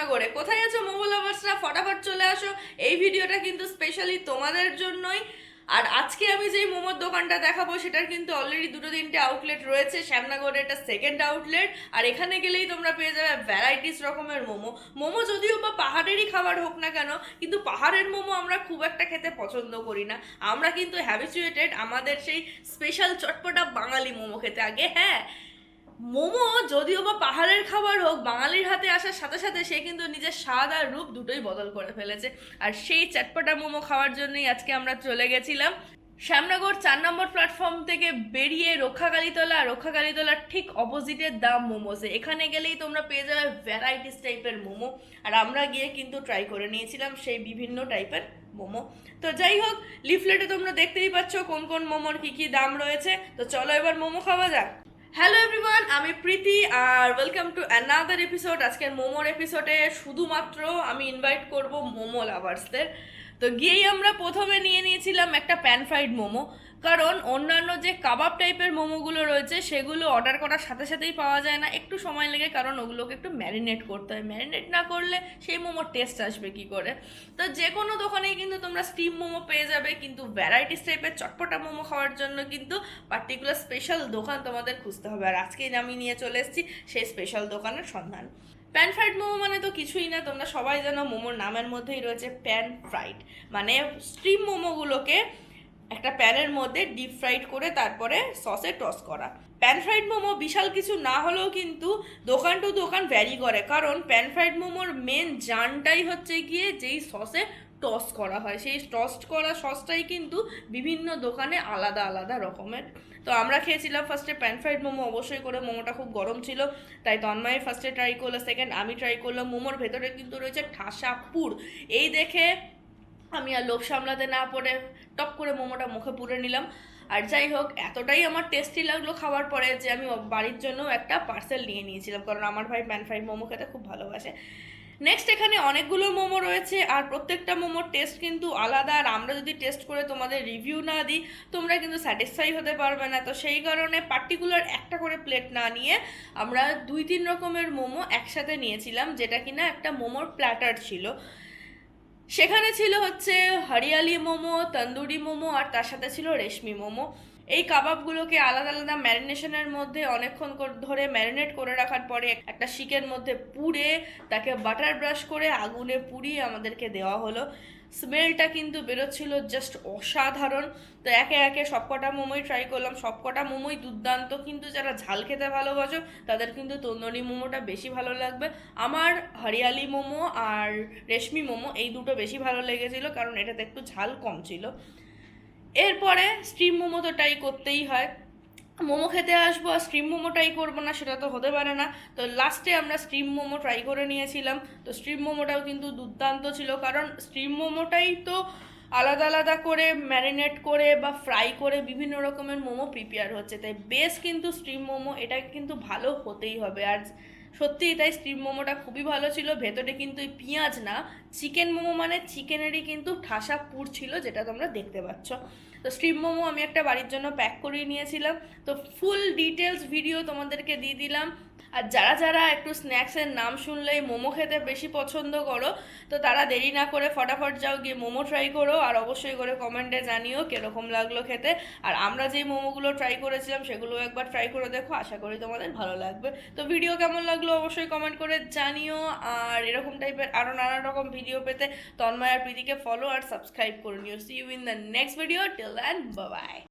শ্যামনগরে কোথায় আছো মোমো লাভার্সরা ফটাফট চলে আসো। এই ভিডিওটা কিন্তু স্পেশালি তোমাদের জন্যই। আর আজকে আমি যেই মোমোর দোকানটা দেখাবো, সেটার কিন্তু অলরেডি দুটো তিনটে আউটলেট রয়েছে। শ্যামনগরে এটা সেকেন্ড আউটলেট আর এখানে গেলেই তোমরা পেয়ে যাবে ভ্যারাইটিস রকমের মোমো। মোমো যদিও বা পাহাড়েরই খাবার হোক না কেন, কিন্তু পাহাড়ের মোমো আমরা খুব একটা খেতে পছন্দ করি না। আমরা কিন্তু হ্যাবিচুয়েটেড আমাদের সেই স্পেশাল চটপটা বাঙালি মোমো খেতে। আগে হ্যাঁ মোমো যদিও বা পাহাড়ের খাবার হোক, বাঙালির হাতে আসার সাথে সাথে সে কিন্তু নিজের স্বাদ আর রূপ দুটোই বদল করে ফেলেছে। আর সেই চটপটা মোমো খাওয়ার জন্যই আজকে আমরা চলে গেছিলাম। শ্যামনগর চার নম্বর প্ল্যাটফর্ম থেকে বেরিয়ে রক্ষাকালীতলা রক্ষাকালীতলার ঠিক অপোজিটের দাম মোমোসে। এখানে গেলেই তোমরা পেয়ে যাবে ভ্যারাইটিস টাইপের মোমো। আর আমরা গিয়ে কিন্তু ট্রাই করে নিয়েছিলাম সেই বিভিন্ন টাইপের মোমো। তো যাই হোক লিফলেটে তোমরা দেখতেই পাচ্ছ কোন কোন মোমোর কি কি দাম রয়েছে। তো চলো এবার মোমো খাওয়া যাক। হ্যালো এভরিওয়ান আমি প্রীতি আর ওয়েলকাম টু অ্যানাদার এপিসোড আজকের মোমোর এপিসোডে শুধুমাত্র আমি ইনভাইট করব মোমো লাভার্সদের তো গিয়েই আমরা প্রথমে নিয়ে নিয়েছিলাম একটা প্যান ফ্রাইড মোমো। কারণ অন্যান্য যে কাবাব টাইপের মোমোগুলো রয়েছে, সেগুলো অর্ডার করার সাথে সাথেই পাওয়া যায় না। একটু সময় লেগে কারণ ওগুলোকে একটু ম্যারিনেট করতে হয়। ম্যারিনেট না করলে সেই মোমোর টেস্ট আসবে কি করে? তো যে কোনো দোকানেই কিন্তু তোমরা স্টিম মোমো পেয়ে যাবে, কিন্তু ভ্যারাইটিস টাইপের চটপটা মোমো খাওয়ার জন্য কিন্তু পার্টিকুলার স্পেশাল দোকান তোমাদের খুঁজতে হবে। আর আজকেই আমি নিয়ে চলে এসেছি সেই স্পেশাল দোকানের সন্ধান। প্যান ফ্রাইড মোমো মানে তো কিছুই না, তোমরা সবাই জানো মোমোর নামের মধ্যেই রয়েছে প্যান ফ্রাইড মানে স্টিম মোমোগুলোকে একটা প্যানের মধ্যে ডিপ ফ্রাইড করে তারপরে সসে টস করা। প্যান ফ্রাইড মোমো বিশাল কিছু না হলেও কিন্তু দোকান টু দোকান ভ্যারি করে, কারণ প্যান ফ্রাইড মোমোর মেন জানটাই হচ্ছে গিয়ে যেই সসে টস করা হয়। সেই টস করা সসটাই কিন্তু বিভিন্ন দোকানে আলাদা আলাদা রকমের। তো আমরা খেয়েছিলাম ফার্স্টে প্যান ফ্রাইড মোমো, অবশ্যই করে মোমোটা খুব গরম ছিল। তাই তন্ময় ফার্স্টে ট্রাই করল সেকেন্ড আমি ট্রাই করলাম। মোমোর ভেতরে কিন্তু রয়েছে ঠাসা পুর। এই দেখে আমি আর লোভ সামলাতে না পড়ে টপ করে মোমোটা মুখে পুরে নিলাম। আর যাই হোক, এতটাই আমার টেস্টি লাগল খাওয়ার পরে যে আমি বাড়ির জন্য একটা পার্সেল নিয়ে নিয়েছিলাম। কারণ আমার ভাই প্যান ফ্রাইড মোমো খেতে খুব ভালোবাসে। নেক্সট এখানে অনেকগুলো মোমো রয়েছে আর প্রত্যেকটা মোমোর টেস্ট কিন্তু আলাদা। আর আমরা যদি টেস্ট করে তোমাদের রিভিউ না দিই, তোমরা কিন্তু স্যাটিসফাই হতে পারবে না। তো সেই কারণে পার্টিকুলার একটা করে প্লেট না নিয়ে আমরা দুই তিন রকমের মোমো একসাথে নিয়েছিলাম, যেটা কিনা একটা মোমোর প্ল্যাটার ছিল। সেখানে ছিল হচ্ছে হরিয়ালি মোমো, তন্দুরি মোমো, আর তার সাথে ছিল রেশমি মোমো। এই কাবাবগুলোকে আলাদা আলাদা ম্যারিনেশনের মধ্যে অনেকক্ষণ ধরে ম্যারিনেট করে রাখার পরে একটা শিকের মধ্যে পুড়ে তাকে বাটার ব্রাশ করে আগুনে পুড়িয়ে আমাদেরকে দেওয়া হলো। স্মেলটা কিন্তু বেরোচ্ছিল জাস্ট অসাধারণ। তো একে একে সবকটা মোমোই ট্রাই করলাম। সবকটা মোমোই দুর্দান্ত। কিন্তু যারা ঝাল খেতে ভালোবাসো, তাদের কিন্তু তন্দুরি মোমোটা বেশি ভালো লাগবে। আমার হরিয়ালি মোমো আর রেশমি মোমো এই দুটো বেশি ভালো লেগেছিলো, কারণ এটাতে একটু ঝাল কম ছিল। এরপরে স্টিম মোমো তো ট্রাই করতেই হয়। মোমো খেতে আসব আর স্টিম মোমো ট্রাই করব না, সেটা তো হতে পারে না। তো লাস্টে আমরা স্টিম মোমো ট্রাই করে নিয়েছিলাম। তো স্টিম মোমোটাও কিন্তু দুর্দান্ত ছিল, কারণ স্টিম মোমোটাই তো আলাদা আলাদা করে ম্যারিনেট করে বা ফ্রাই করে বিভিন্ন রকমের মোমো প্রিপেয়ার হচ্ছে। তাই বেশ কিন্তু স্টিম মোমো এটা কিন্তু ভালো হতেই হবে। আর সত্যিই এটাই স্টিম মোমোটা খুবই ভালো ছিল। ভেতরে কিন্তু পেঁয়াজ না চিকেন মোমো মানে চিকেনেরই কিন্তু ঠাসা পুর ছিল যেটা তোমরা দেখতে পাচ্ছ। তো স্টিম মোমো আমি একটা বাড়ির জন্য প্যাক করিয়ে নিয়েছিলাম। তো ফুল ডিটেলস ভিডিও তোমাদেরকে দিয়ে দিলাম। আর যারা যারা একটু স্ন্যাক্সের নাম শুনলেই মোমো খেতে বেশি পছন্দ করো, তো তারা দেরি না করে ফটাফট যাও গিয়ে মোমো ট্রাই করো আর অবশ্যই করে কমেন্টে জানিও কীরকম লাগল খেতে। আর আমরা যেই মোমোগুলো ট্রাই করেছিলাম সেগুলো একবার ট্রাই করে দেখো, আশা করি তোমাদের ভালো লাগবে। তো ভিডিও কেমন লাগল অবশ্যই কমেন্ট করে জানিও। আর এরকম টাইপের আরও নানা রকম ভিডিও পেতে তন্ময় আর প্রীতিকে ফলো আর সাবস্ক্রাইব করে নিও। See you in the next video till Till then, bye bye.